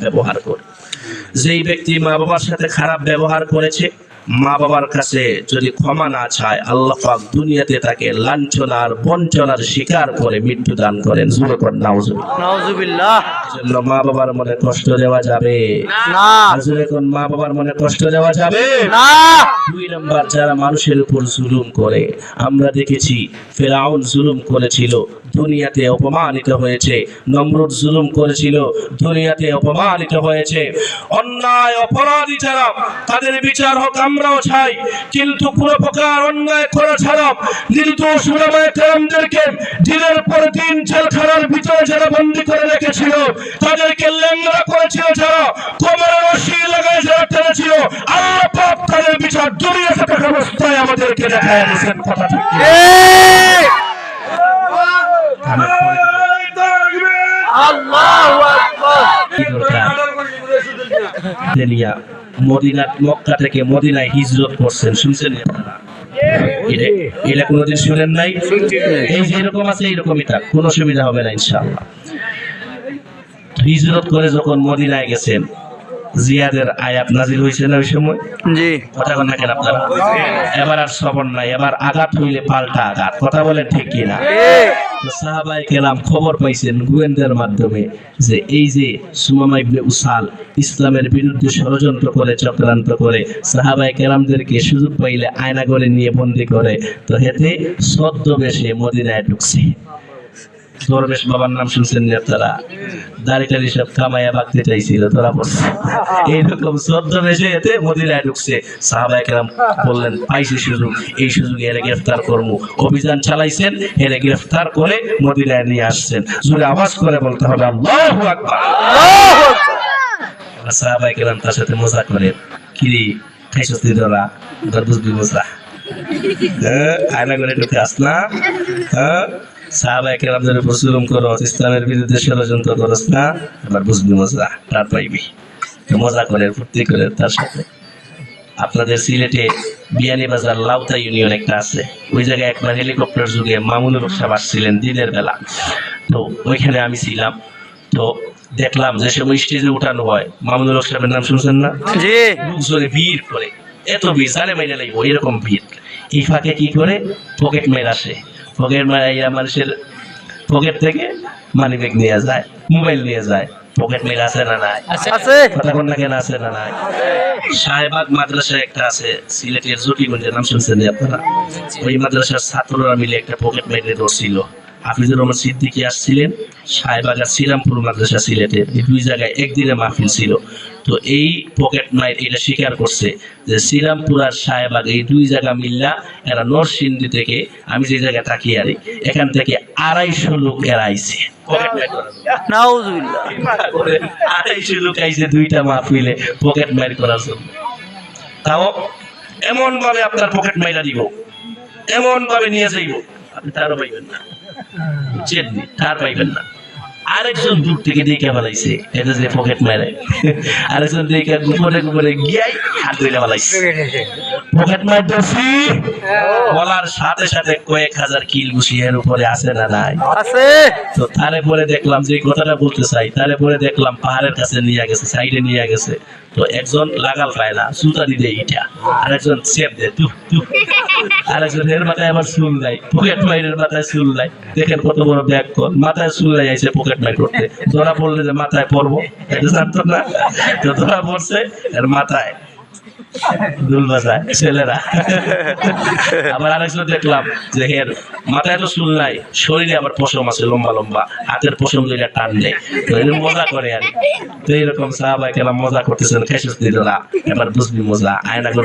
ব্যবহার করে। যেই ব্যক্তি মা বাবার সাথে খারাপ ব্যবহার করেছে মা বাবার কাছে যদি ক্ষমা না চায় আল্লাহ পাক দুনিয়াতে তাকে লাঞ্ছনার বঞ্চনার শিকার করে মৃত্যু দান করেন জন্য মা বাবার মনে কষ্ট দেওয়া যাবে। মা বাবার মনে কষ্ট দেওয়া যাবে? না। দুই নম্বর যারা মানুষের উপর জুলুম করে আমরা দেখেছি ফেরাউন জুলুম করেছিল দুনিয়াতে অপমানিত হয়েছে। নমরুদ জুলুম করেছিল, দুনিয়াতে অপমানিত হয়েছে। অন্যায়, অপরাধী যারা, তাদের বিচার হোক, আমরাও চাই। কিন্তু কোনো প্রকার অন্যায় করা ছাড়া নির্দোষ উলামায়ে কেরামদেরকে দিনের পর দিন জেলখানার ভিতরে যারা বন্দী করে রেখেছিল, তাদেরকে লেঙ্গা করেছিল যারা, কোমরে রশি লাগায় যারা টেনেছিল, আল্লাহ পাক তাদের বিচার দুনিয়াতে থাকা অবস্থায় আমাদেরকে দেখায় কথা ঠিক। দেলিয়া মদিনা মক্কা থেকে মদিনায় হিজরত করছেন। শুনছেন এটা- এটা কোনোদিন শুনেন নাই? এই যে এরকম আছে এইরকমই থাক কোনো সুবিধা হবে না ইনশাআল্লাহ। হিজরত করে যখন মদিনায় গেছেন জিয়াদের আয়াত নাজিল হয়েছে না ওই সময়? জি। কথা বলেন কেন আপনারা? এবার আর সবর নাই এবার আঘাত হইলে পাল্টা আঘাত। কথা বলেন ঠিক কিনা? তো সাহাবায়ে কেরাম খবর পাইছেন গোয়েন্দার মাধ্যমে যে এই যে সুমামা ইবনে উসাল ইসলামের বিরুদ্ধে ষড়যন্ত্র করে, চক্রান্ত করে, সাহাবায়ে কেরামদেরকে সুযোগ পাইলে আয়না করে নিয়ে বন্দি করে, তো হেতে সদ্যবেশে মদিনায় ঢুকছে। দরবেশ বাবার নাম শুনছেন না তারা? দাড়ি টাড়ি সব কামাইয়া বাগতে চাইছিল তোরা বলছে এইরকম ছদ্মবেশে এতে মদিনায় ঢুকছে। সাহাবায়ে কেরাম বললেন পাইছি সুযোগ এই সুযোগে এর গ্রেফতার করব অভিযান চালাইছেন এর গ্রেফতার করে মদিনায় নিয়ে আসছেন। জোরে আওয়াজ করে বলতে হবে আল্লাহু আকবার! সাহাবায়ে কেরাম তার সাথে মজা করে কিরে খাইছস তুই ধরা এবার বুঝবি মজা? হ্যাঁ, আয়না করে ঢুকে আসলাম। হ্যাঁ? করো ইসলামের বিরুদ্ধে ষড়যন্ত্র করস না এবার বুঝবি মজা তার পাইবি। মজা করে ফুর্তি করে তার সাথে। আপনাদের সিলেটে বিয়ানীবাজার লাউতা ইউনিয়ন একটা আছে। ওই জায়গায় একবার হেলিকপ্টার যুগে মামুনুর সাহেব আসছিলেন দিনের বেলা। তো ওইখানে আমি ছিলাম। তো দেখলাম যে সময় স্টেজে উঠানো হয়। মামুনুর সাহেবের নাম শুনছেন না? ভিড় করে। এত ভিড় জানে মাইনে লাগবো এরকম ভিড়। এই ফাঁকে কি করে? পকেট মের আসে। পকেট মারাইয়া মানুষের পকেট থেকে মানি ব্যাগ নিয়ে যায় মোবাইল নিয়ে যায়। পকেট মের আছে না নাই? আছে। কথা কোন না কেন আছে না নাই? শাহবাগ মাদ্রাসা একটা আছে সিলেটের জটিগঞ্জের নাম শুনছেন আপনারা? ওই মাদ্রাসার ছাত্ররা মিলে একটা পকেট মেরে ধরছিল। হাফিজুর রহমান সিদ্দিকি আসছিলেন শাহবাগ আর শ্রীরামপুর মাদ্রাসা সিলেটের। এই দুই জায়গায় একদিনে মাহফিল ছিল। তো এই পকেট মাইট এটা স্বীকার করছে যে শ্রীরামপুর আর শাহবাগ এই দুই জায়গা মিল্লা এরা নরসিংদী থেকে আমি যে জায়গায় তাকিয়ে আরি এখান থেকে আড়াইশো লোক এরা আইছে মাইট আড়াইশো লোক আইছে দুইটা মাহফিলে পকেট মাইর করার জন্য। তাও এমন ভাবে আপনার পকেট মাইরা দিব এমন ভাবে নিয়ে যাইব আপনি তারও পাইবেন না। বুঝছেন? তার পাইবেন না। আরেকজন দূর থেকে দেখে ফেলাইছে। এটা যে পকেট মারে। আরেকজন দেখে গোপনে গোপনে গিয়াই হাত ধরে ফেলাইছে। পকেট মার দোষী বলার সাথে সাথে কয়েক হাজার কিল ঘুষি এর উপরে আছে না নাই? আছে। তো তারে পরে দেখলাম যে কথাটা বলতে চাই তারে পরে দেখলাম পাহাড়ের কাছে নিয়ে গেছে সাইডে নিয়ে গেছে। তো একজন লাগাল পায় না সুতা দিতে ইটা আরেকজন চেপ দে তু তু আরেকজন এর মাথায় আবার চুল নাই পকেট মাইরের মাথায় চুল নাই দেখেন কত বড় ব্যাগ মাথায় চুল নাই আইসে পকেট করতে। ধরা পড়লে যে মাথায় পড়ব, এটা না। তো ধরা পড়ছে, এর মাথায় মাথায় তো নাই, শরীরে আবার আছে, লম্বা লম্বা। হাতের টান মজা করে মজা এবার মজা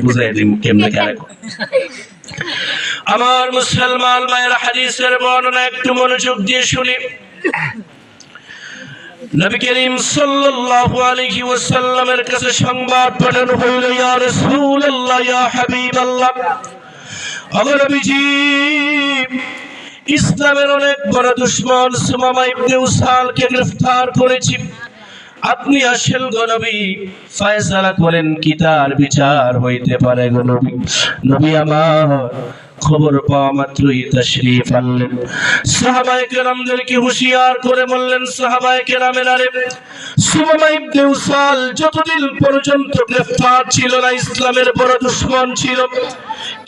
বুঝাই আমার মুসলমান মায়ের হাদিসের বর্ণনা একটু মনোযোগ দিয়ে শুনি। নবী করিম সাল্লাল্লাহু আলাইহি ওয়াসাল্লামের কাছে সংবাদ পাঠানো হইল, ইয়া রাসূলুল্লাহ, ইয়া হাবিবাল্লাহ। আমার নবীজি, ইসলামের অনেক বড় দুশমন সুমামা ইবনে উসালকে গ্রেফতার করেছি। আপনি আসেন গো নবী, ফয়সালা করেন কি তার বিচার হইতে পারে গো নবী? নবী আমার খবর পাওয়া মাত্রই তাশরীফ আনলেন। সাহাবায়ে কেরামদেরকে হুঁশিয়ার করে বললেন, সাহাবায়ে কেরামের আরে, সুমামা ইবনে যতদিন পর্যন্ত গ্রেফতার ছিল না, ইসলামের বড় দুশ্মন ছিল,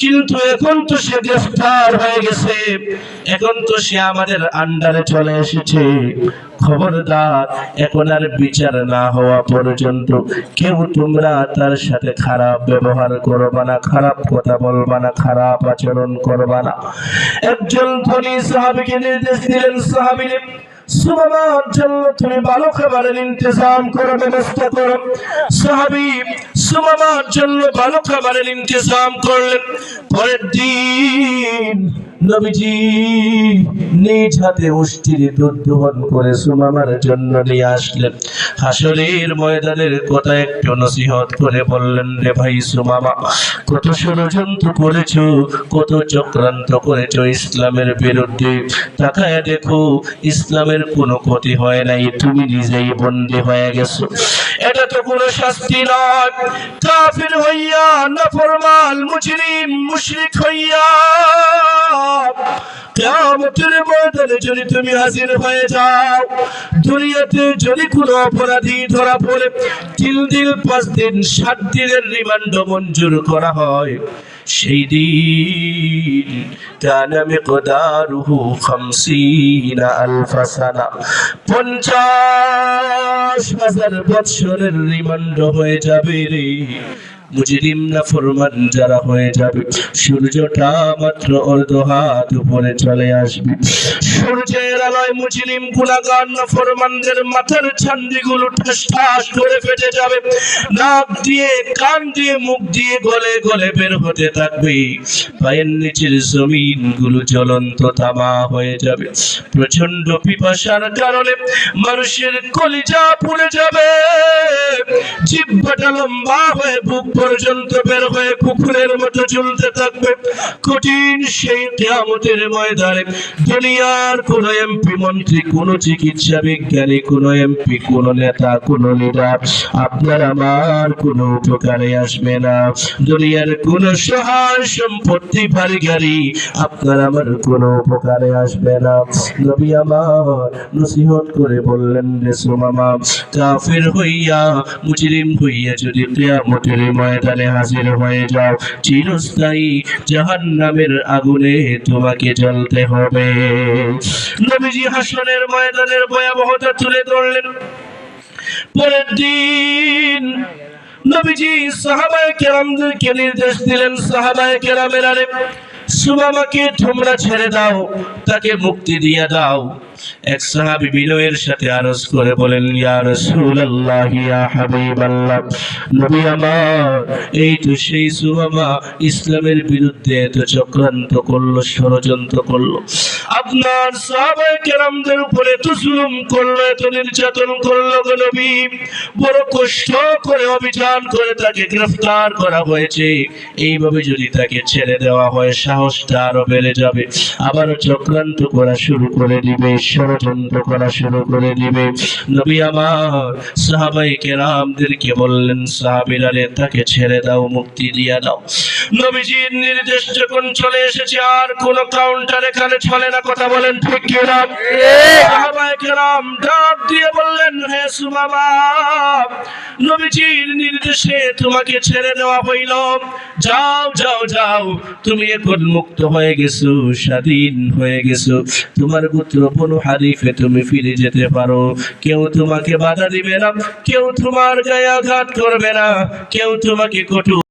কিন্তু এখন তো সে গ্রেফতার হয়ে গেছে। এখন তো সে আমাদের আন্ডারে চলে এসেছে। খবরদার, এখন আর বিচার না হওয়া পর্যন্ত কেউ তোমরা তার সাথে খারাপ ব্যবহার করবা না, খারাপ কথা বলবা না, খারাপ আচরণ করবা না। একজন ধনী সাহাবিকে নির্দেশ দিলেন সাহাবিরে সুমামার জন্য তুমি ভালো খাবারের ইন্তজাম করো, ব্যবস্থা করো। সাহাবি সুমামার জন্য ভালো খাবারের ইন্তজাম করলেন। পরের দিন নবীজি নিজ হাতে উষ্টির দুধ দোহন করে সুমামার জন্য নিয়ে আসলেন। হাসরের ময়দানের কথা একটু নসিহত করে বললেন, রে ভাই সুমামা, কত ষড়যন্ত্র করেছ, কত চক্রান্ত করেছ ইসলামের বিরুদ্ধে। তাকায় দেখো, ইসলামের কোনো ক্ষতি হয় নাই, তুমি নিজেই বন্দী হয়ে গেছো। এটা তো কোনো শাস্তি নয়। কাফির হইয়া নাফরমান, মুজরিম, মুশরিক হইয়া কিয়ামতের যদি তুমি হাজির হয়ে যাও, দুনিয়াতে যদি কোনো অপরাধী ধরা পড়ে, তিন দিন, পাঁচ দিন, সাত দিনের রিমান্ড মঞ্জুর করা হয়। সেই দিন কান মিকদারুহু খামসিনা আলফা সানা। পঞ্চাশ হাজার বৎসরের রিমান্ড হয়ে যাবে রে। মুজরিম না ফরমান যারা হয়ে যাবে, সূর্যটা মাত্র অর্ধ হাত উপরে চলে আসবে। সূর্যের আলোয় মুজরিম গুনাগার না ফরমানদের মাথার ছান্দিগুলো ঠাস ঠাস করে ফেটে যাবে। নাক দিয়ে, কান দিয়ে, মুখ দিয়ে গলে গলে বের হতে থাকবে। পায়ের নিচের জমিনগুলো জ্বলন্ত তামা হয়ে যাবে। প্রচণ্ড পিপাসার কারণে মানুষের কলিজা পুড়ে যাবে। জিহ্বাটা লম্বা হয়ে বুক পর্যন্ত বের হয়ে কুকুরের মতো চলতে থাকবে। কঠিন সেই কিয়ামতের ময়দানে দুনিয়ার কোন এমপি মন্ত্রী, কোন চিকিৎসা বিজ্ঞানী, কোন এমপি, কোন নেতা, কোন লিডার, আপনার আমার কোনো উপকারে আসবে না। দুনিয়ার কোন সহায় সম্পত্তি ভারী গাড়ি আপনার আমার কোনো উপকারে আসবে না। নবী আমার নসিহত করে বললেন, রে সুমামা, কাফির হইয়া, মুজরিম হইয়া যদি কিয়ামতের ময়দানে হাজির হয়ে যাও। চিরস্থায়ী জাহান্নামের আগুনে তোমাকে জ্বলতে হবে। নবীজি হাসনের ময়দানের ভয়াবহতা তুলে ধরলেন। পরের দিন নবীজি সাহাবায়ে কেরামদেরকে নির্দেশ দিলেন, সাহাবায়ে কেরামের আরে, সুমামাকে তোমরা ছেড়ে দাও, তাকে মুক্তি দিয়ে দাও। এক সাহাবী বিনয়ের সাথে আরজ করে বলেন, ইয়া রাসূলুল্লাহ, ইয়া হাবিবাল্লাহ, নবী আমার, এই তো সেই সুমামা ইসলামের বিরুদ্ধে এত চক্রান্ত করল, ষড়যন্ত্র করল। আপনার সাহাবায়ে কেরামদের উপরে তো জুলুম করল, এত নির্যাতন করল গো নবী। বড় কষ্ট করে অভিযান করে তাকে গ্রেফতার করা হয়েছে। এইভাবে যদি তাকে ছেড়ে দেওয়া হয়, সাহসটা আরও বেড়ে যাবে। আবারও চক্রান্ত করা শুরু করে দিবে। ষড়যন্ত্র করা শুরু করে দিবে। নবী আমার সাহাবাই কেরামদেরকে বললেন সাহাবিরা রে তাকে ছেড়ে দাও মুক্তি দিয়া দাও। নবীজির নির্দেশ যখন চলে এসেছে আর কোন কাউন্টার এখানে চলে না কথা বলেন ঠিক কিনা? সাহাবায়ে কেরাম ডাক দিয়ে বললেন হে সুমামা নবীজির নির্দেশে তোমাকে ছেড়ে দেওয়া হইল। যাও যাও যাও তুমি এখন মুক্ত হয়ে গেছো স্বাধীন হয়ে গেছো। তোমার পুত্র বনু হারিফে তুমি ফিরে যেতে পারো। কেউ তোমাকে বাধা দিবে না, কেউ তোমার গায়ে আঘাত করবে না, কেউ তোমাকে কটু